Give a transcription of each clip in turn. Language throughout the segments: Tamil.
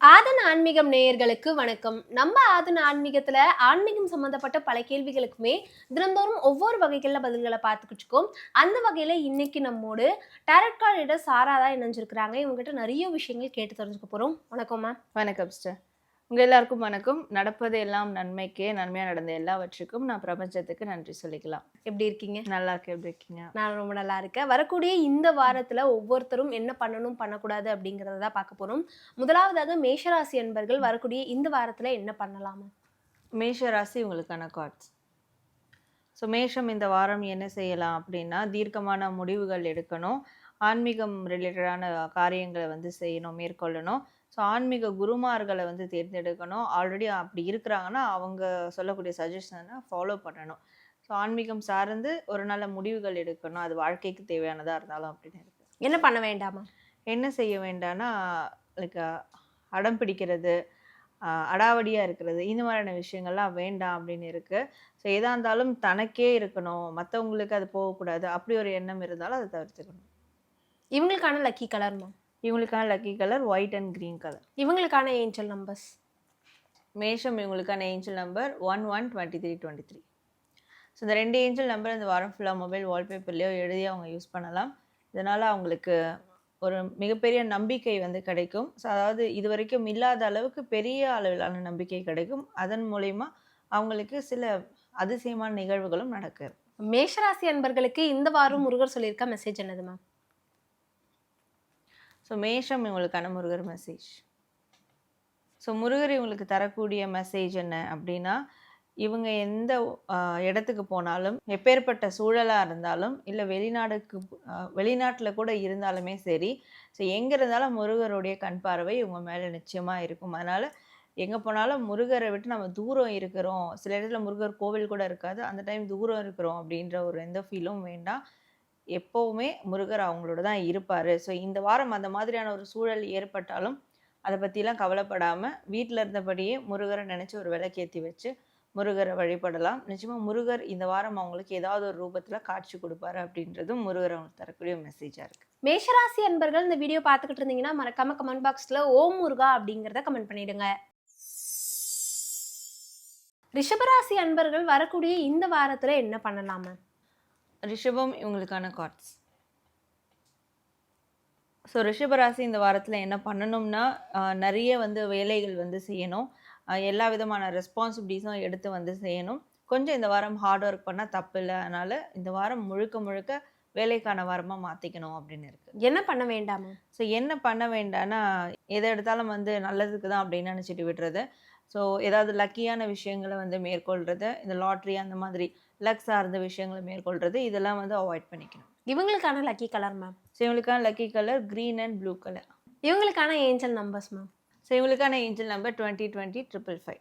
ஆதன் ஆன்மீகம் நேயர்களுக்கு வணக்கம். நம்ம ஆதன் ஆன்மீகத்துல ஆன்மீகம் சம்பந்தப்பட்ட பல கேள்விகளுக்குமே தினந்தோறும் ஒவ்வொரு வகைகளில் பதில்களை பார்த்துக்கிட்டு இருக்கோம். அந்த வகையில இன்னைக்கு நம்மோடு டேரட் கார்டிட சாரா தான் இணைஞ்சிருக்கிறாங்க. இவங்ககிட்ட நிறைய விஷயங்கள் கேட்டு தெரிஞ்சுக்க போறோம். வணக்கம் மேம். வணக்கம் சிஸ்டர் உங்கள் எல்லாருக்கும் வணக்கம். நடப்பது எல்லாம் நன்மைக்கே நன்மையாக நடந்த எல்லாவற்றுக்கும் நான் பிரபஞ்சத்துக்கு நன்றி சொல்லிக்கலாம். எப்படி இருக்கீங்க? நல்லா இருக்கு எப்படி இருக்கீங்க? நான் ரொம்ப நல்லா இருக்கேன். வரக்கூடிய இந்த வாரத்துல ஒவ்வொருத்தரும் என்ன பண்ணணும் பண்ணக்கூடாது அப்படிங்கறத தான் பார்க்க போறோம். முதலாவதாக மேஷராசி அன்பர்கள் வரக்கூடிய இந்த வாரத்துல என்ன பண்ணலாமா? மேஷ ராசி உங்களுக்கான கார்ட்ஸ் ஸோ மேஷம் இந்த வாரம் என்ன செய்யலாம் அப்படின்னா தீர்க்கமான முடிவுகள் எடுக்கணும். ஆன்மீகம் ரிலேட்டடான காரியங்களை வந்து செய்யணும் மேற்கொள்ளணும். ஸோ ஆன்மீக குருமார்களை வந்து தேர்ந்தெடுக்கணும். ஆல்ரெடி அப்படி இருக்கிறாங்கன்னா அவங்க சொல்லக்கூடிய சஜஷனை ஃபாலோ பண்ணணும். ஸோ ஆன்மீகம் சார்ந்து ஒரு நல்ல முடிவுகள் எடுக்கணும். அது வாழ்க்கைக்கு தேவையானதாக இருந்தாலும் அப்படின்னு இருக்கு. என்ன பண்ண வேண்டாமா? என்ன செய்ய வேண்டாம்னா லைக் அடம் பிடிக்கிறது அடாவடியாக இருக்கிறது இந்த மாதிரியான விஷயங்கள்லாம் வேண்டாம் அப்படின்னு இருக்குது ஸோ எதாக இருந்தாலும் தனக்கே இருக்கணும். மற்றவங்களுக்கு அது போகக்கூடாது. அப்படி ஒரு எண்ணம் இருந்தாலும் அதை தவிர்த்துக்கணும். இவங்களுக்கான லக்கி கலர் மேம் இவங்களுக்கான lucky colour white and green colour இவங்களுக்கான ஏஞ்சல் நம்பர்ஸ் மேஷம் இவங்களுக்கான angel number one one twenty three twenty three so இந்த ரெண்டு ஏஞ்சல் நம்பர் இந்த வாரம் ஃபுல்லாக மொபைல் வால்பேப்பர்லேயோ எழுதி அவங்க யூஸ் பண்ணலாம். இதனால் அவங்களுக்கு ஒரு மிகப்பெரிய நம்பிக்கை வந்து கிடைக்கும். ஸோ அதாவது இது வரைக்கும் இல்லாத அளவுக்கு பெரிய அளவிலான நம்பிக்கை கிடைக்கும். அதன் மூலயமா அவங்களுக்கு சில அதிசயமான நிகழ்வுகளும் நடக்குது மேஷராசி அன்பர்களுக்கு இந்த வாரம் முருகர் சொல்லியிருக்க மெசேஜ் என்னது மேம் ஸோ மேஷம் இவங்களுக்கான முருகர் மெசேஜ் ஸோ முருகர் இவங்களுக்கு தரக்கூடிய மெசேஜ் என்ன அப்படின்னா இவங்க எந்த இடத்துக்கு போனாலும் எப்பேற்பட்ட சூழலாக இருந்தாலும் இல்லை வெளிநாடுக்கு வெளிநாட்டில் கூட இருந்தாலுமே சரி ஸோ எங்கே இருந்தாலும் முருகருடைய கண் பார்வை இவங்க மேலே நிச்சயமாக இருக்கும். அதனால் எங்கே போனாலும் முருகரை விட்டு நம்ம தூரம் இருக்கிறோம். சில இடத்துல முருகர் கோவில் கூட இருக்காது. அந்த டைம் தூரம் இருக்கிறோம் அப்படின்ற ஒரு எந்த ஃபீலும் வேண்டாம். எப்போவுமே முருகர் அவங்களோட தான் இருப்பார். ஸோ இந்த வாரம் அந்த மாதிரியான ஒரு சூழல் ஏற்பட்டாலும் அதை பற்றிலாம் கவலைப்படாமல் வீட்டில் இருந்தபடியே முருகரை நினச்சி ஒரு விளக்கேற்றி வச்சு முருகரை வழிபடலாம். நிச்சயமாக முருகர் இந்த வாரம் அவங்களுக்கு ஏதாவது ஒரு ரூபத்தில் காட்சி கொடுப்பாரு அப்படின்றதும் முருகர் அவங்களுக்கு தரக்கூடிய மெசேஜாக இருக்குது மேஷராசி அன்பர்கள் இந்த வீடியோ பார்த்துக்கிட்டு இருந்தீங்கன்னா மறக்காம கமெண்ட் பாக்ஸில் ஓம் முருகா அப்படிங்கிறத கமெண்ட் பண்ணிடுங்க. ரிஷபராசி அன்பர்கள் வரக்கூடிய இந்த வாரத்தில் என்ன பண்ணலாமா? ரிஷபம் இவங்களுக்கான கார்ட்ஸ் ஸோ ரிஷபராசி இந்த வாரத்தில் என்ன பண்ணணும்னா நிறைய வந்து வேலைகள் வந்து செய்யணும். எல்லா விதமான ரெஸ்பான்சிபிலிட்டிஸும் எடுத்து வந்து செய்யணும். கொஞ்சம் இந்த வாரம் ஹார்ட் ஒர்க் பண்ணால் தப்பு இல்லை அதனால் இந்த வாரம் முழுக்க முழுக்க வேலைக்கான வாரமாக மாற்றிக்கணும் அப்படின்னு இருக்குது என்ன பண்ண வேண்டாம்? ஸோ என்ன பண்ண வேண்டாம்னா எதை எடுத்தாலும் வந்து நல்லதுக்கு தான் அப்படின்னு நினச்சிட்டு விடுறது. ஸோ ஏதாவது லக்கியான விஷயங்களை வந்து மேற்கொள்கிறது இந்த லாட்ரி அந்த மாதிரி லக் சார்ந்த விஷயங்களை மேற்கொள்கிறது இதெல்லாம் வந்து அவாய்ட் பண்ணிக்கணும். இவங்களுக்கான லக்கி கலர் மேம் ஸோ இவங்களுக்கான lucky colour green and blue colour இவங்களுக்கான ஏஞ்சல் நம்பர்ஸ் மேம் ஸோ இவங்களுக்கான angel number twenty twenty triple five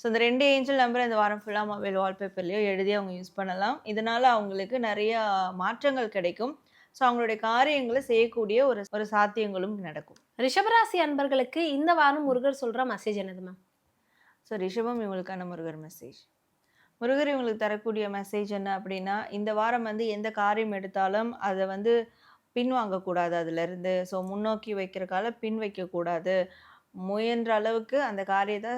so இந்த ரெண்டு ஏஞ்சல் நம்பர் இந்த வாரம் ஃபுல்லாக மொபைல் வால்பேப்பர்லேயோ எழுதி அவங்க யூஸ் பண்ணலாம். இதனால் அவங்களுக்கு நிறைய மாற்றங்கள் கிடைக்கும். ஸோ அவங்களுடைய காரியங்களை செய்யக்கூடிய ஒரு ஒரு சாத்தியங்களும் நடக்கும். ரிஷபராசி அன்பர்களுக்கு இந்த வாரம் முருகர் சொல்ற மெசேஜ் என்னது மேம் ஸோ ரிஷபம் இவங்களுக்கான முருகர் மெசேஜ் முருகர் இவங்களுக்கு தரக்கூடிய மெசேஜ் என்ன அப்படின்னா இந்த வாரம் வந்து எந்த காரியம் எடுத்தாலும் அதை வந்து பின்வாங்கக்கூடாது அதுலேருந்து ஸோ முன்னோக்கி வைக்கிறக்கால பின் வைக்கக்கூடாது. முயன்ற அளவுக்கு அந்த காரியத்தை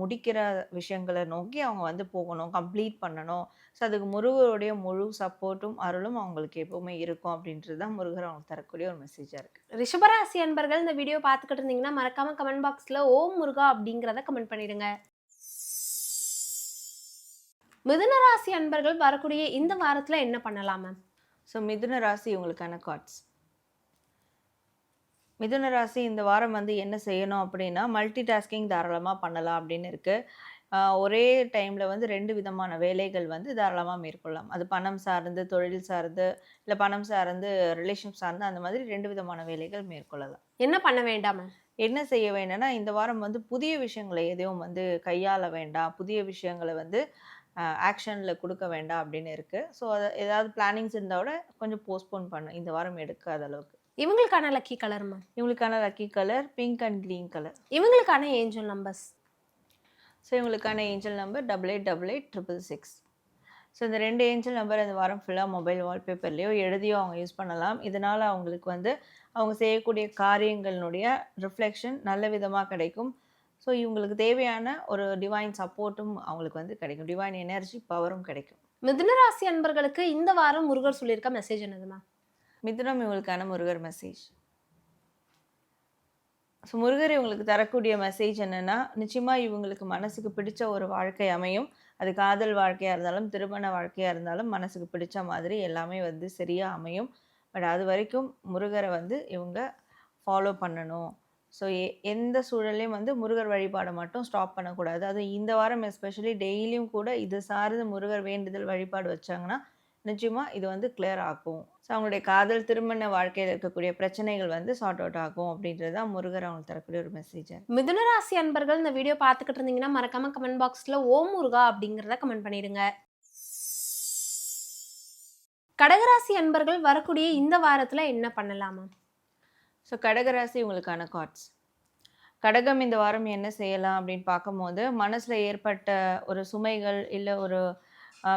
முடிக்கிற விஷயங்களை நோக்கி அவங்க வந்து போகணும் கம்ப்ளீட் பண்ணணும். ஸோ அதுக்கு முருகருடைய முழு சப்போர்ட்டும் அருளும் அவங்களுக்கு எப்பவுமே இருக்கும் அப்படின்றது தான் முருகர் அவங்களுக்கு தரக்கூடிய ஒரு மெசேஜாக இருக்குது ரிஷபராசி அன்பர்கள் இந்த வீடியோ பார்த்துக்கிட்டு இருந்தீங்கன்னா மறக்காம கமெண்ட் பாக்ஸ்ல ஓம் முருகா அப்படிங்கிறத கமெண்ட் பண்ணிடுங்க. மிதுனராசி அன்பர்கள் வரக்கூடிய இந்த வாரத்துல என்ன பண்ணலாம் மேம் ஸோ மிதுன ராசி இவங்களுக்கான கார்ட்ஸ் மிதுன ராசி இந்த வாரம் வந்து என்ன செய்யணும் அப்படின்னா மல்டி டாஸ்கிங் தாராளமாக பண்ணலாம் அப்படின்னு இருக்குது ஒரே டைமில் வந்து ரெண்டு விதமான வேலைகள் வந்து தாராளமாக மேற்கொள்ளலாம். அது பணம் சார்ந்து தொழில் சார்ந்து இல்லை பணம் சார்ந்து ரிலேஷன் சார்ந்து அந்த மாதிரி ரெண்டு விதமான வேலைகள் மேற்கொள்ளலாம். என்ன பண்ண வேண்டாம் என்ன செய்ய வேண்டாம்னா இந்த வாரம் வந்து புதிய விஷயங்களை எதையும் வந்து கையாள வேண்டாம். புதிய விஷயங்களை வந்து ஆக்ஷனில் கொடுக்க வேண்டாம் அப்படின்னு இருக்குது ஸோ அது ஏதாவது பிளானிங்ஸ் இருந்தால் கூட கொஞ்சம் போஸ்ட்போன் பண்ணும் இந்த வாரம் எடுக்காத அளவுக்கு. இவங்களுக்கான லக்கி கலர் மேம் இவங்களுக்கான lucky colour pink and green colour இவங்களுக்கான ஏஞ்சல் நம்பர்ஸ் ஸோ இவங்களுக்கான angel number double eight double eight triple six so இந்த ரெண்டு ஏஞ்சல் நம்பர் இந்த வாரம் ஃபுல்லாக மொபைல் வால்பேப்பர்லேயோ எழுதியோ அவங்க யூஸ் பண்ணலாம். இதனால் அவங்களுக்கு வந்து அவங்க செய்யக்கூடிய காரியங்களினுடைய ரிஃப்ளெக்ஷன் நல்ல விதமாக கிடைக்கும். ஸோ இவங்களுக்கு தேவையான ஒரு டிவைன் சப்போர்ட்டும் அவங்களுக்கு வந்து கிடைக்கும். டிவைன் எனர்ஜி பவரும் கிடைக்கும். மிதுன ராசி அன்பர்களுக்கு இந்த வாரம் முருகர் சொல்லியிருக்க மெசேஜ் என்னது மேம் மிதுனம் இவங்களுக்கான முருகர் மெசேஜ் ஸோ முருகர் இவங்களுக்கு தரக்கூடிய மெசேஜ் என்னன்னா நிச்சயமாக இவங்களுக்கு மனசுக்கு பிடிச்ச ஒரு வாழ்க்கை அமையும். அது காதல் வாழ்க்கையாக இருந்தாலும் திருமண வாழ்க்கையாக இருந்தாலும் மனசுக்கு பிடிச்ச மாதிரி எல்லாமே வந்து சரியாக அமையும். பட் அது வரைக்கும் முருகரை வந்து இவங்க ஃபாலோ பண்ணணும். ஸோ எந்த சூழல்லையும் வந்து முருகர் வழிபாடை மட்டும் ஸ்டாப் பண்ணக்கூடாது. அது இந்த வாரம் எஸ்பெஷலி டெய்லியும் கூட இது சார்ந்து முருகர் வேண்டுதல் வழிபாடு வச்சாங்கன்னா நிச்சயமாக இது வந்து clear ஆகும். ஸோ அவங்களுடைய காதல் திருமண வாழ்க்கையில் இருக்கக்கூடிய பிரச்சனைகள் வந்து சார்ட் அவுட் ஆகும் அப்படின்றது தான் முருகர் அவங்களுக்கு தரக்கூடிய ஒரு மெசேஜ் மிதுன ராசி அன்பர்கள் இந்த வீடியோ பார்த்துக்கிட்டு இருந்தீங்கன்னா மறக்காம கமெண்ட் பாக்ஸ்ல ஓம் முருகா அப்படிங்கிறத கமெண்ட் பண்ணிடுங்க. கடகராசி அன்பர்கள் வரக்கூடிய இந்த வாரத்துல என்ன பண்ணலாம்? ஸோ கடகராசி உங்களுக்கான கார்ட்ஸ் கடகம் இந்த வாரம் என்ன செய்யலாம் அப்படின்னு பார்க்கும்போது மனசில் ஏற்பட்ட ஒரு சுமைகள் இல்லை ஒரு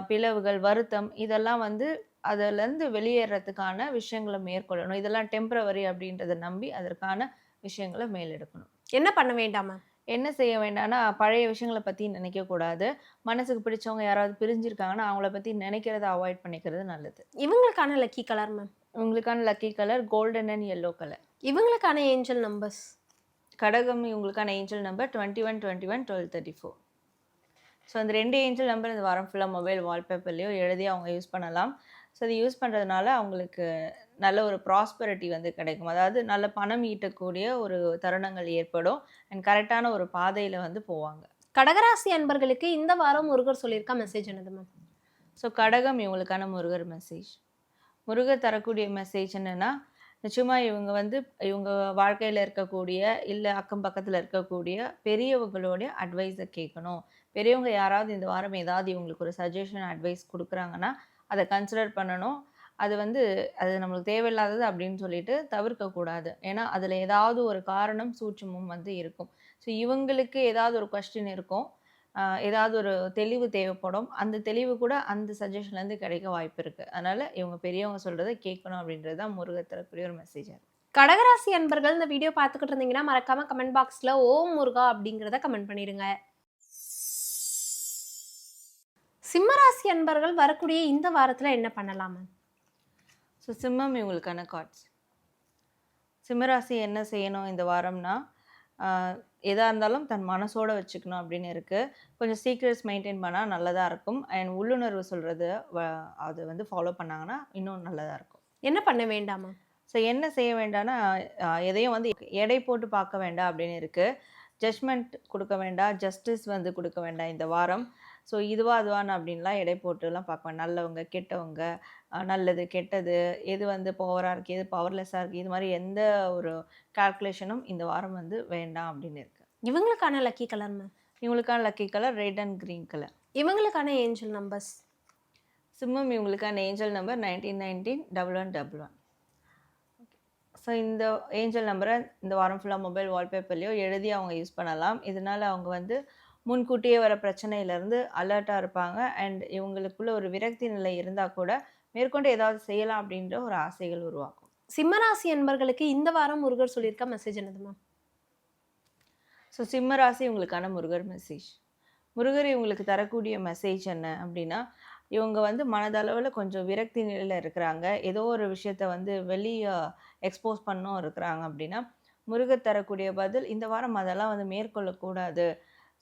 பிளவுகள் வருத்தம் இதெல்லாம் வந்து அதிலேருந்து வெளியேறதுக்கான விஷயங்களை மேற்கொள்ளணும். இதெல்லாம் டெம்பரவரி அப்படின்றத நம்பி அதற்கான விஷயங்களை மேலெடுக்கணும். என்ன பண்ண வேண்டாம்? என்ன செய்ய வேண்டாம்னா பழைய விஷயங்களை பற்றி நினைக்கக்கூடாது மனசுக்கு பிடிச்சவங்க யாராவது பிரிஞ்சிருக்காங்கன்னா அவங்கள பற்றி நினைக்கிறத அவாய்ட் பண்ணிக்கிறது நல்லது. இவங்களுக்கான லக்கி கலர் மேம் உங்களுக்கான lucky colour golden and yellow colour இவங்களுக்கான ஏஞ்சல் நம்பர்ஸ் கடகம் உங்களுக்கான angel number twenty one twenty one twelve thirty four so அந்த ரெண்டு ஏஞ்சல் நம்பர் இந்த வாரம் ஃபுல்லாக மொபைல் வால்பேப்பர்லேயோ எழுதி அவங்க யூஸ் பண்ணலாம். ஸோ அது யூஸ் பண்ணுறதுனால அவங்களுக்கு நல்ல ஒரு ப்ராஸ்பரிட்டி வந்து கிடைக்கும். அதாவது நல்ல பணம் ஈட்டக்கூடிய ஒரு தருணங்கள் ஏற்படும். அண்ட் கரெக்டான ஒரு பாதையில் வந்து போவாங்க. கடகராசி அன்பர்களுக்கு இந்த வாரம் முருகர் சொல்லியிருக்க மெசேஜ் என்னது மேம் ஸோ கடகம் இவங்களுக்கான முருகர் மெசேஜ் முருகர் தரக்கூடிய மெசேஜ் என்னென்னா நிச்சயமாக இவங்க வந்து இவங்க வாழ்க்கையில் இருக்கக்கூடிய இல்லை அக்கம் பக்கத்தில் இருக்கக்கூடிய பெரியவங்களுடைய அட்வைஸை கேட்கணும். பெரியவங்க யாராவது இந்த வாரம் ஏதாவது இவங்களுக்கு ஒரு சஜஷன் அட்வைஸ் கொடுக்குறாங்கன்னா அதை கன்சிடர் பண்ணணும். அது வந்து அது நம்மளுக்கு தேவையில்லாதது அப்படின்னு சொல்லிட்டு தவிர்க்கக்கூடாது. ஏன்னா அதில் ஏதாவது ஒரு காரணம் சூட்சமும் வந்து இருக்கும். ஸோ இவங்களுக்கு ஏதாவது ஒரு கொஸ்டின் இருக்கும் ஏதாவது ஒரு தெளிவு தேவைப்படும். அந்த தெளிவு கூட அந்த சஜஷன்லேருந்து கிடைக்க வாய்ப்பு இருக்குது அதனால் இவங்க பெரியவங்க சொல்கிறத கேட்கணும் அப்படின்றது தான் முருகர் ஒரு மெசேஜாக கடகராசி அன்பர்கள் இந்த வீடியோ பார்த்துக்கிட்டு இருந்தீங்கன்னா மறக்காமல் கமெண்ட் பாக்ஸில் ஓம் முருகா அப்படிங்கிறத கமெண்ட் பண்ணிடுங்க. சிம்மராசி அன்பர்கள் வரக்கூடிய இந்த வாரத்துல என்ன பண்ணலாம்? ஸோ சிம்மம் இவங்களுக்கான கார்ட்ஸ் சிம்மராசி என்ன செய்யணும் இந்த வாரம்னா எதாக இருந்தாலும் தன் மனசோட வச்சுக்கணும் அப்படின்னு இருக்குது கொஞ்சம் சீக்ரெட்ஸ் மெயின்டைன் பண்ணால் நல்லதாக இருக்கும். அண்ட் உள்ளுணர்வு சொல்கிறது அது வந்து ஃபாலோ பண்ணாங்கன்னா இன்னும் நல்லதாக இருக்கும். என்ன பண்ண வேண்டாம்? ஸோ என்ன செய்ய வேண்டாம்னா எதையும் வந்து எடை போட்டு பார்க்க வேண்டாம் அப்படின்னு இருக்குது ஜட்ஜ்மெண்ட் கொடுக்க வேண்டாம். ஜஸ்டிஸ் வந்து கொடுக்க வேண்டாம் இந்த வாரம். ஸோ இதுவா அதுவான்னு அப்படின்லாம் எடை போட்டுலாம் வேண்டாம் நல்லவங்க கெட்டவங்க நல்லது கெட்டது எது வந்து பவராக இருக்குது எது பவர்லெஸ்ஸாக இருக்குது இது மாதிரி எந்த ஒரு கால்குலேஷனும் இந்த வாரம் வந்து வேண்டாம் அப்படின்னு இருக்குது இவங்களுக்கான லக்கி கலர் மேம் இவங்களுக்கான lucky colour red and green colour இவங்களுக்கான ஏஞ்சல் நம்பர்ஸ் சிம்மம் இவங்களுக்கான angel number nineteen nineteen double one double one so இந்த ஏஞ்சல் நம்பரை இந்த வாரம் ஃபுல்லாக மொபைல் வால்பேப்பர்லேயோ எழுதி அவங்க யூஸ் பண்ணலாம். இதனால் அவங்க வந்து முன்கூட்டியே வர பிரச்சனையிலேருந்து அலர்ட்டாக இருப்பாங்க. அண்ட் இவங்களுக்குள்ள ஒரு விரக்தி நிலை இருந்தால் கூட மேற்கொண்டு ஏதாவது செய்யலாம் அப்படின்ற ஒரு ஆசைகள் உருவாக்கும். சிம்மராசி அன்பர்களுக்கு இந்த வாரம் முருகர் சொல்லியிருக்க மெசேஜ் என்னது மேம் ஸோ சிம்ம ராசி உங்களுக்கான முருகர் மெசேஜ் முருகர் இவங்களுக்கு தரக்கூடிய மெசேஜ் என்ன அப்படின்னா இவங்க வந்து மனதளவில் கொஞ்சம் விரக்தி நிலையில் இருக்கிறாங்க. ஏதோ ஒரு விஷயத்த வந்து வெளியே எக்ஸ்போஸ் பண்ணும் இருக்கிறாங்க அப்படின்னா முருகர் தரக்கூடிய பதில் இந்த வாரம் அதெல்லாம் வந்து மேற்கொள்ளக்கூடாது.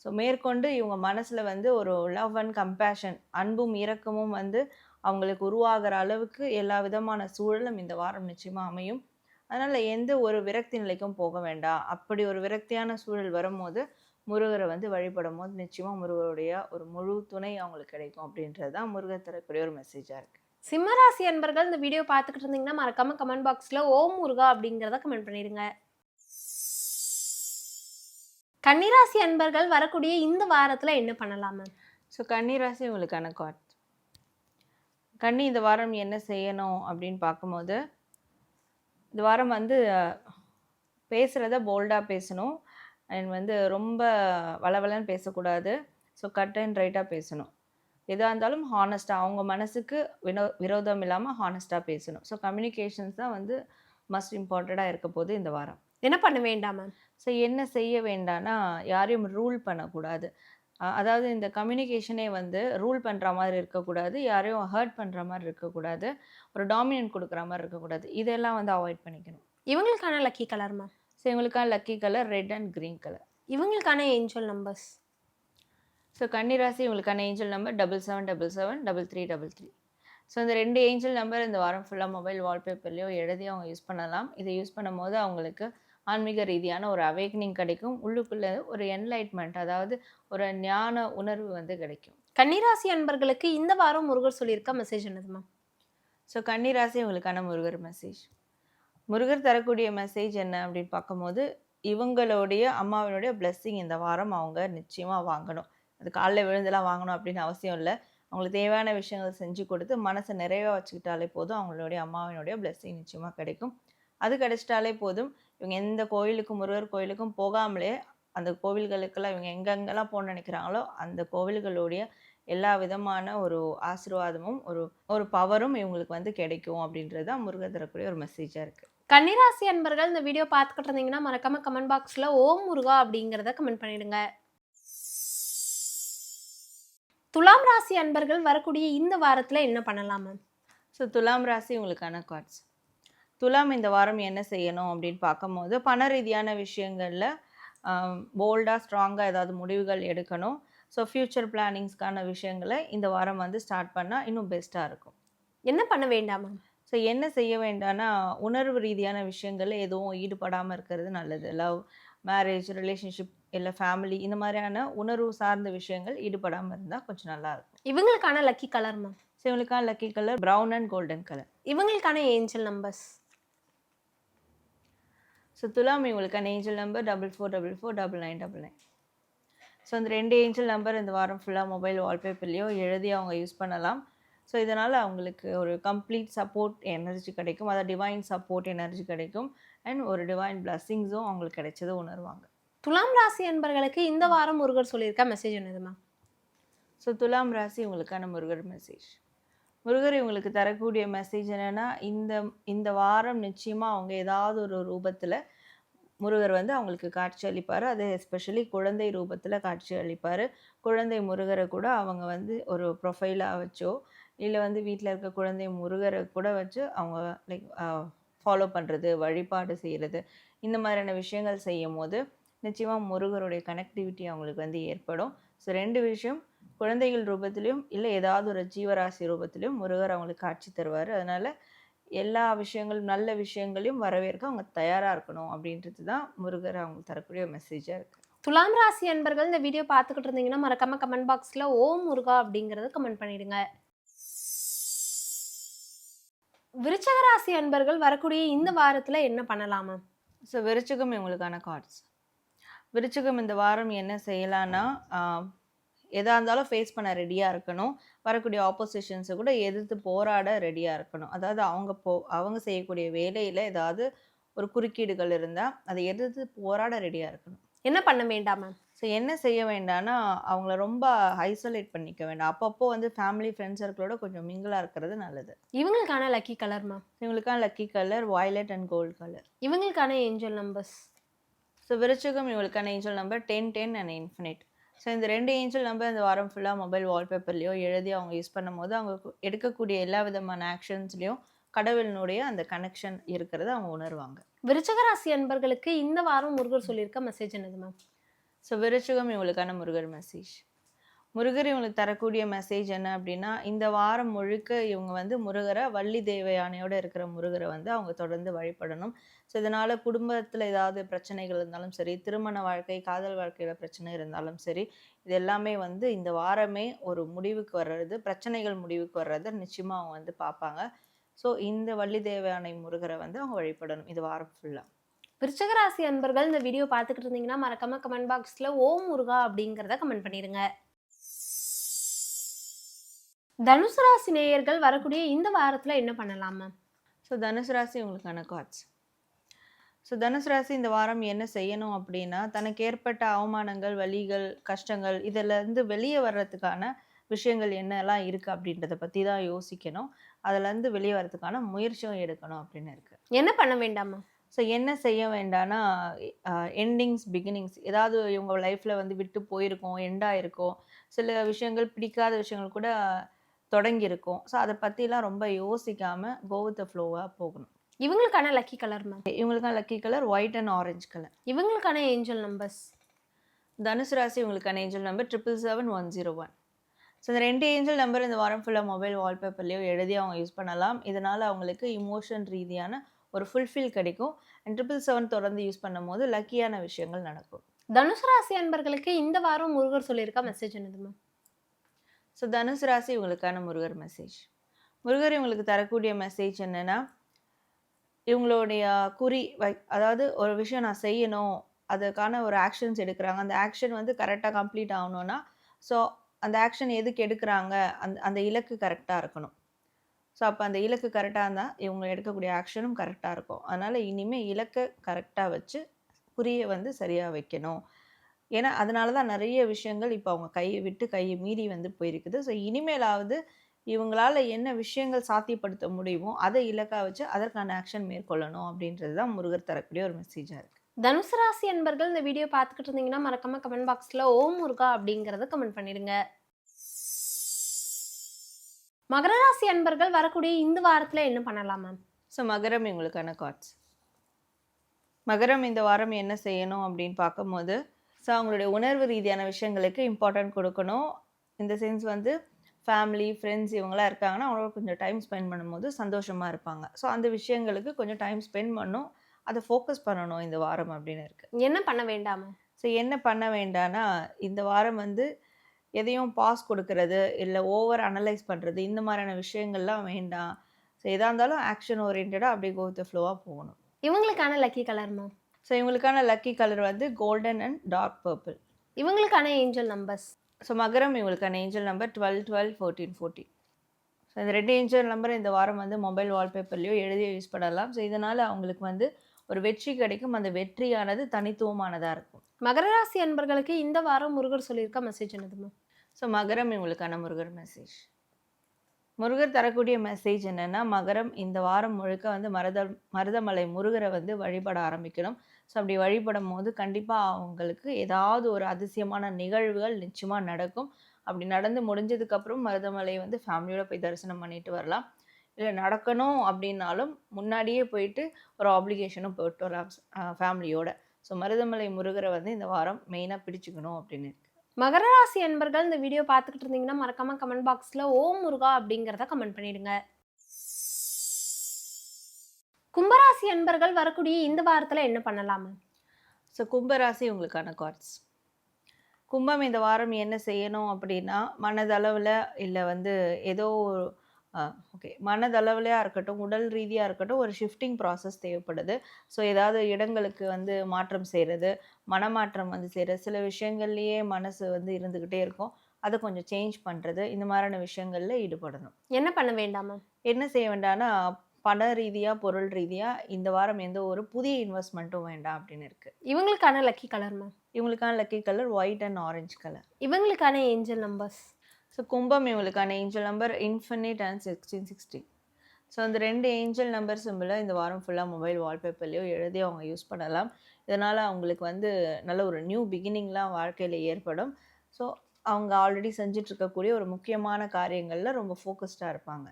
ஸோ மேற்கொண்டு இவங்க மனசில் வந்து ஒரு லவ் அண்ட் கம்பேஷன் அன்பும் இரக்கமும் வந்து அவங்களுக்கு உருவாகிற அளவுக்கு எல்லா விதமான சூழலும் இந்த வாரம் நிச்சயமாக அமையும். அதனால் எந்த ஒரு விரக்தி நிலைக்கும் போக வேண்டாம். அப்படி ஒரு விரக்தியான சூழல் வரும்போது முருகரை வந்து வழிபடும் போது நிச்சயமாக முருகருடைய ஒரு முழு துணை அவங்களுக்கு கிடைக்கும் அப்படின்றது தான் முருகர் தரக்கூடிய ஒரு மெசேஜாக இருக்குது சிம்மராசி அன்பர்கள் இந்த வீடியோ பார்த்துக்கிட்டு இருந்தீங்கன்னா மறக்காம கமெண்ட் பாக்ஸில் ஓம் முருகா அப்படிங்கிறத கமெண்ட் பண்ணிடுங்க கன்னிராசி அன்பர்கள் வரக்கூடிய இந்த வாரத்தில் என்ன பண்ணலாம்? மேம் ஸோ கன்னிராசி உங்களுக்கான கார்ட் கன்னி இந்த வாரம் என்ன செய்யணும் அப்படின்னு பார்க்கும்போது இந்த வாரம் வந்து பேசுகிறத போல்டாக பேசணும். அண்ட் வந்து ரொம்ப வளவலன்னு பேசக்கூடாது. ஸோ கட் அண்ட் ரைட்டாக பேசணும். எதாக இருந்தாலும் ஹானஸ்ட்டாக அவங்க மனசுக்கு வினோ விரோதம் இல்லாமல் ஹானஸ்ட்டாக பேசணும். ஸோ கம்யூனிகேஷன்ஸ் தான் வந்து மஸ்ட் இம்பார்ட்டண்ட்டாக இருக்க போகுது இந்த வாரம். என்ன பண்ண வேண்டாம் மேம் ஸோ என்ன செய்ய வேண்டாம்னா யாரையும் ரூல் பண்ணக்கூடாது. அதாவது இந்த கம்யூனிகேஷனே வந்து ரூல் பண்ணுற மாதிரி இருக்கக்கூடாது யாரையும் ஹர்ட் பண்ணுற மாதிரி இருக்கக்கூடாது ஒரு டாமினன்ட் கொடுக்குற மாதிரி இருக்கக்கூடாது. இதெல்லாம் வந்து அவாய்ட் பண்ணிக்கணும். இவங்களுக்கான லக்கி கலர் மேம் ஸோ இவங்களுக்கான lucky colour red and green colour இவங்களுக்கான ஏஞ்சல் நம்பர்ஸ் ஸோ கன்னிராசி இவங்களுக்கான angel number double seven double seven double three double three so இந்த ரெண்டு ஏஞ்சல் நம்பர் இந்த வாரம் ஃபுல்லாக மொபைல் வால்பேப்பர்லேயோ எழுதி அவங்க யூஸ் பண்ணலாம். இதை யூஸ் பண்ணும்போது அவங்களுக்கு ஆன்மீக ரீதியான ஒரு அவேக்னிங் கிடைக்கும். உள்ளுக்குள்ளே ஒரு என்லைட்மெண்ட் அதாவது ஒரு ஞான உணர்வு வந்து கிடைக்கும். கன்னிராசி அன்பர்களுக்கு இந்த வாரம் முருகர் சொல்லியிருக்க மெசேஜ் என்னது மேம் ஸோ கன்னிராசி உங்களுக்கான முருகர் மெசேஜ் முருகர் தரக்கூடிய மெசேஜ் என்ன அப்படின்னு பார்க்கும்போது இவங்களுடைய அம்மாவினுடைய blessing இந்த வாரம் அவங்க நிச்சயமாக வாங்கணும். அது காலைல விழுந்தெல்லாம் வாங்கணும் அப்படின்னு அவசியம் இல்லை. அவங்களுக்கு தேவையான விஷயங்கள் செஞ்சு கொடுத்து மனசை நிறைவாக வச்சுக்கிட்டாலே போதும். அவங்களுடைய அம்மாவினுடைய blessing நிச்சயமாக கிடைக்கும். அது கிடைச்சிட்டாலே போதும். இவங்க எந்த கோயிலுக்கும் முருகர் கோயிலுக்கும் போகாமலே அந்த கோவில்களுக்கெல்லாம் இவங்க எங்கெங்கெல்லாம் போகணும்னு நினைக்கிறாங்களோ அந்த கோவில்களுடைய எல்லா விதமான ஒரு ஆசீர்வாதமும் ஒரு ஒரு பவரும் இவங்களுக்கு வந்து கிடைக்கும் அப்படின்றது தான் முருகர் தரக்கூடிய ஒரு மெசேஜாக இருக்குது கன்னிராசி அன்பர்கள் இந்த வீடியோ பார்த்துக்கிட்டு இருந்தீங்கன்னா மறக்காம கமெண்ட் பாக்ஸ்ல ஓம் முருகா அப்படிங்கிறத கமெண்ட் பண்ணிடுங்க. துலாம் ராசி அன்பர்கள் வரக்கூடிய இந்த வாரத்துல என்ன பண்ணலாம் மேம் ஸோ துலாம் ராசி உங்களுக்கான கார்ட்ஸ் துலாம் இந்த வாரம் என்ன செய்யணும் அப்படின்னு பார்க்கும்போது பண ரீதியான விஷயங்களில் போல்டாக ஸ்ட்ராங்காக ஏதாவது முடிவுகள் எடுக்கணும். ஸோ ஃப்யூச்சர் பிளானிங்ஸ்க்கான விஷயங்களை இந்த வாரம் வந்து ஸ்டார்ட் பண்ணால் இன்னும் பெஸ்ட்டாக இருக்கும். என்ன பண்ண வேண்டாம்? ஸோ என்ன செய்ய வேண்டாம்னா உணர்வு ரீதியான விஷயங்கள்ல எதுவும் ஈடுபடாமல் இருக்கிறது நல்லது. லவ் மேரேஜ் ரிலேஷன்ஷிப் இல்லை ஃபேமிலி இந்த மாதிரியான உணர்வு சார்ந்த விஷயங்கள் ஈடுபடாமல் இருந்தால் கொஞ்சம் நல்லா இருக்கும். இவங்களுக்கான லக்கி கலர் மேம் ஸோ இவங்களுக்கான lucky colour brown and golden colour இவங்களுக்கான ஏஞ்சல் நம்பர்ஸ் ஸோ துலாம் இவங்களுக்கான angel number double four double four double nine double nine so இந்த ரெண்டு ஏஞ்சல் நம்பர் இந்த வாரம் ஃபுல்லாக மொபைல் வால்பேப்பர்லேயோ எழுதி அவங்க யூஸ் பண்ணலாம். ஸோ இதனால் அவங்களுக்கு ஒரு கம்ப்ளீட் சப்போர்ட் எனர்ஜி கிடைக்கும். அதாவது டிவைன் சப்போர்ட் எனர்ஜி கிடைக்கும். அண்ட் ஒரு டிவைன் பிளஸ்ஸிங்ஸும் அவங்களுக்கு கிடைச்சதை உணர்வாங்க. துலாம் ராசி அன்பர்களுக்கு இந்த வாரம் முருகர் சொல்லியிருக்க மெசேஜ் என்னது மேம் ஸோ துலாம் ராசி உங்களுக்கான முருகர் மெசேஜ் முருகர் இவங்களுக்கு தரக்கூடிய மெசேஜ் என்னென்னா இந்த இந்த வாரம் நிச்சயமாக அவங்க ஏதாவது ஒரு ரூபத்தில் முருகர் வந்து அவங்களுக்கு காட்சி அளிப்பார். அது எஸ்பெஷலி குழந்தை ரூபத்தில் காட்சி அளிப்பார். குழந்தை முருகரை கூட அவங்க வந்து ஒரு ப்ரொஃபைலாக வச்சோ இல்லை வந்து வீட்டில் இருக்க குழந்தை முருகரை கூட வச்சு அவங்க லைக் ஃபாலோ பண்ணுறது வழிபாடு செய்கிறது இந்த மாதிரியான விஷயங்கள் செய்யும் போது நிச்சயமாக முருகருடைய கனெக்டிவிட்டி அவங்களுக்கு வந்து ஏற்படும். ஸோ ரெண்டு விஷயம் குழந்தைகள் ரூபத்திலையும் இல்லை ஏதாவது ஒரு ஜீவராசி ரூபத்திலையும் முருகர் அவங்களுக்கு காட்சி தருவார். அதனால் எல்லா விஷயங்களும் நல்ல விஷயங்களையும் வரவேற்க அவங்க தயாராக இருக்கணும் அப்படின்றது தான் முருகர் அவங்களுக்கு தரக்கூடிய மெசேஜாக இருக்குது துலாம் ராசி அன்பர்கள் இந்த வீடியோ பார்த்துக்கிட்டு இருந்தீங்கன்னா மறக்காம கமெண்ட் பாக்ஸ்ல ஓம் முருகா அப்படிங்கறத கமெண்ட் பண்ணிடுங்க. விருச்சக ராசி அன்பர்கள் வரக்கூடிய இந்த வாரத்துல என்ன பண்ணலாம்? ஸோ விருச்சிகம் இவங்களுக்கான கார்ட்ஸ் விருச்சிகம் இந்த வாரம் என்ன செய்யலான்னா ஆஹ், எதா இருந்தாலும் ஃபேஸ் பண்ண ரெடியாக இருக்கணும். வரக்கூடிய ஆப்போசிஷன்ஸை கூட எதிர்த்து போராட ரெடியாக இருக்கணும். அதாவது அவங்க போ அவங்க செய்யக்கூடிய வேலையில் ஏதாவது ஒரு குறுக்கீடுகள் இருந்தால் அதை எதிர்த்து போராட ரெடியாக இருக்கணும். என்ன பண்ண வேண்டாம் மேம் ஸோ என்ன செய்ய வேண்டாம்னா அவங்கள ரொம்ப ஐசோலேட் பண்ணிக்க வேண்டாம். அப்பப்போ வந்து ஃபேமிலி ஃப்ரெண்ட்ஸ் சர்க்கிளோட கொஞ்சம் மிங்கிளாக இருக்கிறது நல்லது. இவங்களுக்கான லக்கி கலர் மேம் இவங்களுக்கான lucky colour violet and gold colour இவங்களுக்கான ஏஞ்சல் நம்பர்ஸ் ஸோ விருச்சிகம் இவங்களுக்கான angel number ten ten and infinite so இந்த ரெண்டு ஏஞ்சல் நம்பர் இந்த வாரம் ஃபுல்லாக மொபைல் வால்பேப்பர்லேயோ எழுதி அவங்க யூஸ் பண்ணும்போது அவங்க எடுக்கக்கூடிய எல்லா விதமான ஆக்ஷன்ஸ்லேயும் கடவுளினுடைய அந்த கனெக்ஷன் இருக்கிறத அவங்க உணர்வாங்க. விருச்சக ராசி அன்பர்களுக்கு இந்த வாரம் முருகர் சொல்லியிருக்க மெசேஜ் என்னது மேம் ஸோ விருச்சிகம் இவங்களுக்கான முருகர் மெசேஜ் முருகர் இவங்களுக்கு தரக்கூடிய மெசேஜ் என்ன அப்படின்னா இந்த வாரம் முழுக்க இவங்க வந்து முருகரை வள்ளி தேவயானையோட இருக்கிற முருகரை வந்து அவங்க தொடர்ந்து வழிபடணும். ஸோ இதனால் குடும்பத்தில் ஏதாவது பிரச்சனைகள் இருந்தாலும் சரி திருமண வாழ்க்கை காதல் வாழ்க்கையில் பிரச்சனை இருந்தாலும் சரி இது எல்லாமே வந்து இந்த வாரமே ஒரு முடிவுக்கு வர்றது பிரச்சனைகள் முடிவுக்கு வர்றதை நிச்சயமாக அவங்க வந்து பார்ப்பாங்க. ஸோ இந்த வள்ளி தேவயானை முருகரை வந்து அவங்க வழிபடணும் இது வாரம் ஃபுல்லாக விருச்சகராசி அன்பர்கள் இந்த வீடியோ பார்த்துக்கிட்டு இருந்தீங்கன்னா மறக்காம கமெண்ட் பாக்ஸில் ஓம் முருகா அப்படிங்கிறத கமெண்ட் பண்ணிடுங்க தனுசு ராசி நேயர்கள் வரக்கூடிய இந்த வாரத்துல என்ன பண்ணலாம்? ஸோ தனுசு ராசி உங்களுக்கான கார்ட்ஸ் ஸோ தனுசு ராசி இந்த வாரம் என்ன செய்யணும் அப்படின்னா தனக்கு ஏற்பட்ட அவமானங்கள் வலிகள் கஷ்டங்கள் இதிலேருந்து வெளியே வர்றதுக்கான விஷயங்கள் என்னெல்லாம் இருக்குது அப்படின்றத பற்றி தான் யோசிக்கணும். அதுலேருந்து வெளியே வர்றதுக்கான முயற்சியும் எடுக்கணும் அப்படின்னு இருக்குது என்ன பண்ண வேண்டாமா? ஸோ என்ன செய்ய வேண்டாம்னா எண்டிங்ஸ் பிகினிங்ஸ் ஏதாவது இவங்க லைஃப்பில் வந்து விட்டு போயிருக்கோம் எண்டாக இருக்கும் சில விஷயங்கள் பிடிக்காத விஷயங்கள் கூட தொடங்கியிருக்கும். ஸோ அதை பற்றிலாம் ரொம்ப யோசிக்காமல் கோவித்த ஃப்ளோவாக போகணும். இவங்களுக்கான லக்கி கலர் மேம் இவங்களுக்கான lucky colour white and orange colour இவங்களுக்கான ஏஞ்சல் நம்பர்ஸ் தனுசு ராசி உங்களுக்கான angel number triple seven one zero one so இந்த ரெண்டு ஏஞ்சல் நம்பர் இந்த வாரம் ஃபுல்லாக மொபைல் வால்பேப்பர்லேயோ எழுதி அவங்க யூஸ் பண்ணலாம். இதனால் அவங்களுக்கு இமோஷன் ரீதியான ஒரு ஃபுல்ஃபில் கிடைக்கும். அண்ட் ட்ரிபிள் செவன் தொடர்ந்து யூஸ் பண்ணும்போது லக்கியான விஷயங்கள் நடக்கும். தனுசு ராசி அன்பர்களுக்கு இந்த வாரம் முருகர் சொல்லியிருக்க மெசேஜ் என்னது மேம் ஸோ தனுசு ராசி இவங்களுக்கான முருகர் மெசேஜ் முருகர் இவங்களுக்கு தரக்கூடிய மெசேஜ் என்னென்னா இவங்களுடைய குறி வை அதாவது ஒரு விஷயம் நான் செய்யணும் அதுக்கான ஒரு ஆக்ஷன்ஸ் எடுக்கிறாங்க. அந்த ஆக்ஷன் வந்து கரெக்டாக கம்ப்ளீட் ஆகணும்னா ஸோ அந்த ஆக்ஷன் எதுக்கு எடுக்கிறாங்க? அந்த அந்த இலக்கு கரெக்டாக இருக்கணும். ஸோ அப்போ அந்த இலக்கு கரெக்டாக இருந்தால் இவங்க எடுக்கக்கூடிய ஆக்ஷனும் கரெக்டாக இருக்கும். அதனால் இனிமேல் இலக்கை கரெக்டாக வச்சு குறியை வந்து சரியாக வைக்கணும். ஏன்னா அதனால தான் நிறைய விஷயங்கள் இப்போ அவங்க கையை விட்டு கையை மீறி வந்து போயிருக்குது. ஸோ இனிமேலாவது இவங்களால என்ன விஷயங்கள் சாத்தியப்படுத்த முடியுமோ அதை இலக்கா வச்சு அதற்கான ஆக்ஷன் மேற்கொள்ளணும் அப்படின்றது தான் முருகர் தரக்கூடிய ஒரு மெசேஜாக இருக்குது தனுசு ராசி அன்பர்கள் இந்த வீடியோ பார்த்துக்கிட்டு இருந்தீங்கன்னா மறக்காம கமெண்ட் பாக்ஸ்ல ஓம் முருகா அப்படிங்கறத கமெண்ட் பண்ணிடுங்க. மகர ராசி அன்பர்கள் வரக்கூடிய இந்த வாரத்துல என்ன பண்ணலாம் மேம் ஸோ மகரம் இவங்களுக்கான கார்ட்ஸ் மகரம் இந்த வாரம் என்ன செய்யணும் அப்படின்னு பார்க்கும்போது ஸோ அவங்களுடைய உணர்வு ரீதியான விஷயங்களுக்கு இம்பார்ட்டன்ட் கொடுக்கணும். இந்த சென்ஸ் வந்து ஃபேமிலி ஃப்ரெண்ட்ஸ் இவங்களாம் இருக்காங்கன்னா அவங்களோட கொஞ்சம் டைம் ஸ்பெண்ட் பண்ணும்போது சந்தோஷமாக இருப்பாங்க. ஸோ அந்த விஷயங்களுக்கு கொஞ்சம் டைம் ஸ்பெண்ட் பண்ணும். அதை ஃபோக்கஸ் பண்ணணும் இந்த வாரம் அப்படின்னு இருக்குது என்ன பண்ண வேண்டாமா? ஸோ என்ன பண்ண வேண்டாம்னா இந்த வாரம் வந்து எதையும் பாஸ் கொடுக்கறது இல்லை ஓவர் அனலைஸ் பண்ணுறது இந்த மாதிரியான விஷயங்கள்லாம் வேண்டாம். ஸோ எதாக இருந்தாலும் ஆக்ஷன் ஓரியன்டாக அப்படியே கோவித்த ஃப்ளோவாக போகணும். இவங்களுக்கான லக்கி கலர் மேம் ஸோ இவங்களுக்கான லக்கி கலர் வந்து கோல்டன் அண்ட் டார்க் பர்பிள் இவங்களுக்கான ஏஞ்சல் நம்பர்ஸ் ஸோ மகரம் இவங்களுக்கான angel number twelve twelve fourteen fourteen so இந்த ரெண்டு ஏஞ்சல் நம்பர் இந்த வாரம் வந்து மொபைல் வால்பேப்பர்லேயோ எழுதி யூஸ் பண்ணலாம். ஸோ இதனால் அவங்களுக்கு வந்து ஒரு வெற்றி கிடைக்கும். அந்த வெற்றியானது தனித்துவமானதாக இருக்கும். மகர ராசி அன்பர்களுக்கு இந்த வாரம் முருகர் சொல்லியிருக்க மெசேஜ் என்னது மேம் ஸோ மகரம் இவங்களுக்கான முருகர் மெசேஜ் முருகர் தரக்கூடிய மெசேஜ் என்னென்னா மகரம் இந்த வாரம் முழுக்க வந்து மருத மருதமலை முருகரை வந்து வழிபட ஆரம்பிக்கணும். ஸோ அப்படி வழிபடும் போது கண்டிப்பாக அவங்களுக்கு ஏதாவது ஒரு அதிசயமான நிகழ்வுகள் நிச்சயமாக நடக்கும். அப்படி நடந்து முடிஞ்சதுக்கப்புறம் மருதமலையை வந்து ஃபேமிலியோட போய் தரிசனம் பண்ணிட்டு வரலாம். இல்லை நடக்கணும் அப்படின்னாலும் முன்னாடியே போயிட்டு ஒரு ஆப்ளிகேஷனும் போயிட்டு வரலாம் ஃபேமிலியோட ஸோ மருதமலை முருகரை வந்து இந்த வாரம் மெயினாக பிடிச்சிக்கணும் அப்படின்னு இருக்கு. மகர ராசி அன்பர்கள் இந்த வீடியோ பார்த்துக்கிட்டு இருந்தீங்கன்னா மறக்காம கமெண்ட் பாக்ஸ்ல ஓம் முருகா அப்படிங்கிறத கமெண்ட் பண்ணிடுங்க. கும்பராசி அன்பர்கள் வரக்கூடிய இந்த வாரத்தில் என்ன பண்ணலாம்? ஸோ கும்பராசி உங்களுக்கான கார்ட்ஸ் கும்பம் இந்த வாரம் என்ன செய்யணும் அப்படின்னா மனதளவில் இல்லை வந்து ஏதோ ஓகே மனதளவுலையாக இருக்கட்டும் உடல் ரீதியாக இருக்கட்டும் ஒரு ஷிஃப்டிங் ப்ராசஸ் தேவைப்படுது. ஸோ ஏதாவது இடங்களுக்கு வந்து மாற்றம் செய்கிறது மனமாற்றம் வந்து செய்கிறது சில விஷயங்கள்லேயே மனசு வந்து இருந்துக்கிட்டே இருக்கும். அதை கொஞ்சம் சேஞ்ச் பண்ணுறது இந்த மாதிரியான விஷயங்களில் ஈடுபடணும். என்ன பண்ண வேண்டாம் என்ன செய்ய வேண்டாம்னா பண ரீதியாக பொருள் ரீதியாக இந்த வாரம் எந்த ஒரு புதிய இன்வெஸ்ட்மெண்ட்டும் வேண்டாம் அப்படின்னு இருக்குது இவங்களுக்கான லக்கி கலர் மேம்? இவங்களுக்கான lucky colour white and orange colour இவங்களுக்கான ஏஞ்சல் நம்பர்ஸ் ஸோ கும்பம் இவங்களுக்கான angel number infinite and sixteen sixteen so அந்த ரெண்டு ஏஞ்சல் நம்பர் சிம்பிளை இந்த வாரம் ஃபுல்லாக மொபைல் வால்பேப்பர்லேயோ எழுதி அவங்க யூஸ் பண்ணலாம். இதனால் அவங்களுக்கு வந்து நல்ல ஒரு நியூ பிகினிங்லாம் வாழ்க்கையில் ஏற்படும். ஸோ அவங்க ஆல்ரெடி செஞ்சுட்டு இருக்கக்கூடிய ஒரு முக்கியமான காரியங்களில் ரொம்ப ஃபோக்கஸ்டாக இருப்பாங்க.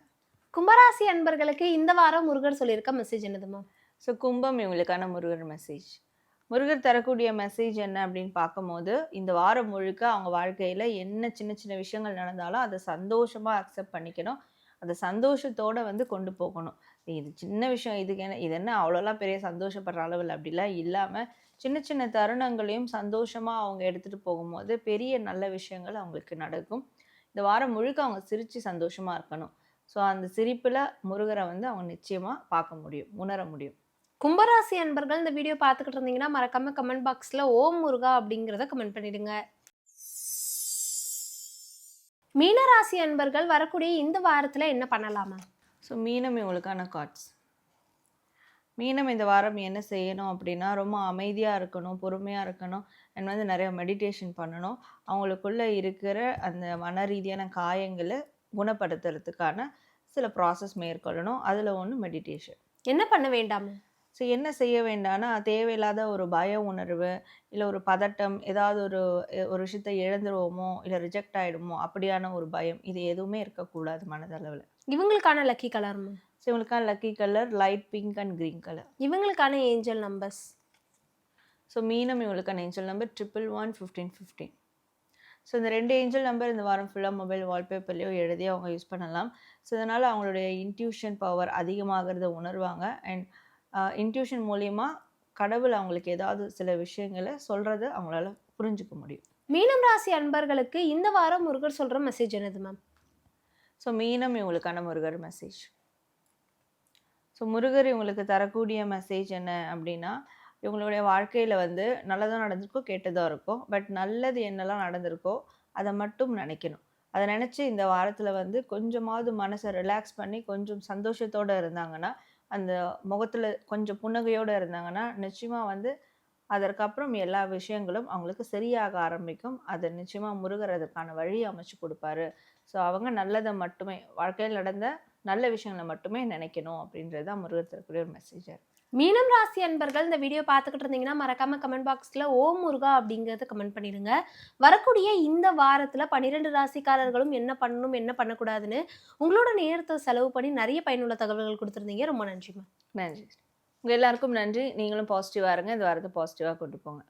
கும்பராசி அன்பர்களுக்கு இந்த வாரம் முருகர் சொல்லியிருக்க மெசேஜ் என்னது மேம் ஸோ கும்பம் இவங்களுக்கான முருகர் மெசேஜ் முருகர் தரக்கூடிய மெசேஜ் என்ன அப்படின்னு பார்க்கும்போது இந்த வாரம் முழுக்க அவங்க வாழ்க்கையில் என்ன சின்ன சின்ன விஷயங்கள் நடந்தாலும் அதை சந்தோஷமாக அக்செப்ட் பண்ணிக்கணும். அதை சந்தோஷத்தோட வந்து கொண்டு போகணும். இது சின்ன விஷயம் இதுக்கு என்ன இது என்ன அவ்வளோலாம் பெரிய சந்தோஷப்படுற அளவில் அப்படிலாம் இல்லாமல் சின்ன சின்ன தருணங்களையும் சந்தோஷமாக அவங்க எடுத்துகிட்டு போகும்போது பெரிய நல்ல விஷயங்கள் அவங்களுக்கு நடக்கும். இந்த வாரம் முழுக்க அவங்க சிரித்து சந்தோஷமாக இருக்கணும். ஸோ அந்த சிரிப்பில் முருகரை வந்து அவங்க நிச்சயமாக பார்க்க முடியும் உணர முடியும். கும்பராசி அன்பர்கள் இந்த வீடியோ பார்த்துக்கிட்டு இருந்தீங்கன்னா மறக்காம கமெண்ட் பாக்ஸ்ல ஓம் முருகா அப்படிங்கறத கமெண்ட் பண்ணிடுங்க. மீனராசி அன்பர்கள் வரக்கூடிய இந்த வாரத்துல என்ன பண்ணலாமா? ஸோ மீனம் இவங்களுக்கான கார்ட்ஸ் மீனம் இந்த வாரம் என்ன செய்யணும் அப்படின்னா ரொம்ப அமைதியாக இருக்கணும் பொறுமையாக இருக்கணும் அண்ட் வந்து நிறைய மெடிடேஷன் பண்ணணும். அவங்களுக்குள்ள இருக்கிற அந்த மன ரீதியான காயங்களை குணப்படுத்துறதுக்கான சில ப்ராசஸ் மேற்கொள்ளணும். அதில் ஒன்று மெடிடேஷன் என்ன பண்ண வேண்டாமா? ஸோ என்ன செய்ய வேண்டாம்னா தேவையில்லாத ஒரு பய உணர்வு இல்லை ஒரு பதட்டம் ஏதாவது ஒரு ஒரு விஷயத்தை இழந்துருவோமோ இல்லை ரிஜெக்ட் ஆகிடுமோ அப்படியான ஒரு பயம் இது எதுவுமே இருக்கக்கூடாது மனதளவில். இவங்களுக்கான லக்கி கலர் ஸோ இவங்களுக்கான lucky colour light pink and green colour இவங்களுக்கான ஏஞ்சல் நம்பர்ஸ் ஸோ மீனம் இவங்களுக்கான angel number triple one fifteen fifteen so இந்த ரெண்டு ஏஞ்சல் நம்பர் இந்த வாரம் ஃபுல்லாக மொபைல் வால்பேப்பர்லேயோ எழுதி அவங்க யூஸ் பண்ணலாம். ஸோ இதனால் அவங்களுடைய இன்ட்யூஷன் பவர் அதிகமாகிறத உணர்வாங்க. அண்ட் இன்ட்யூஷன் மூலியமா கடவுள் அவங்களுக்கு ஏதாவது சில விஷயங்களை சொல்கிறத அவங்களால புரிஞ்சுக்க முடியும். மீனம் ராசி அன்பர்களுக்கு இந்த வாரம் முருகர் சொல்ற மெசேஜ் என்னது மேம் ஸோ மீனம் இவங்களுக்கான முருகர் மெசேஜ் ஸோ முருகர் இவங்களுக்கு தரக்கூடிய மெசேஜ் என்ன அப்படின்னா இவங்களுடைய வாழ்க்கையில் வந்து நல்லதும் நடந்திருக்கோ கெட்டதாக இருக்கும் பட் நல்லது என்னெல்லாம் நடந்திருக்கோ அதை மட்டும் நினைக்கணும். அதை நினச்சி இந்த வாரத்தில் வந்து கொஞ்சமாவது மனசை ரிலாக்ஸ் பண்ணி கொஞ்சம் சந்தோஷத்தோடு இருந்தாங்கன்னா அந்த முகத்தில் கொஞ்சம் புன்னகையோடு இருந்தாங்கன்னா நிச்சயமாக வந்து அதற்கப்புறம் எல்லா விஷயங்களும் அவங்களுக்கு சரியாக ஆரம்பிக்கும். அது நிச்சயமாக முருகர் அதற்கான வழி அமைச்சு கொடுப்பாரு. ஸோ அவங்க நல்லதை மட்டுமே வாழ்க்கையில் நடந்த நல்ல விஷயங்களை மட்டுமே நினைக்கணும் அப்படின்றது தான் முருகர் தரக்கூடிய ஒரு மெசேஜாக இருக்குது மீனம் ராசி அன்பர்கள் இந்த வீடியோ பார்த்துக்கிட்டு இருந்தீங்கன்னா மறக்காம கமெண்ட் பாக்ஸில் ஓம் முருகா அப்படிங்கிறத கமெண்ட் பண்ணிடுங்க. வரக்கூடிய இந்த வாரத்தில் பன்னிரெண்டு ராசிக்காரர்களும் என்ன பண்ணணும் என்ன பண்ணக்கூடாதுன்னு உங்களோட நேரத்தை செலவு பண்ணி நிறைய பயனுள்ள தகவல்கள் கொடுத்துருந்தீங்க. ரொம்ப நன்றிம்மா நன்றி. உங்கள் எல்லாருக்கும் நன்றி. நீங்களும் பாசிட்டிவாக இருங்க. இந்த வாரத்தை பாசிட்டிவாக கொண்டு போங்க.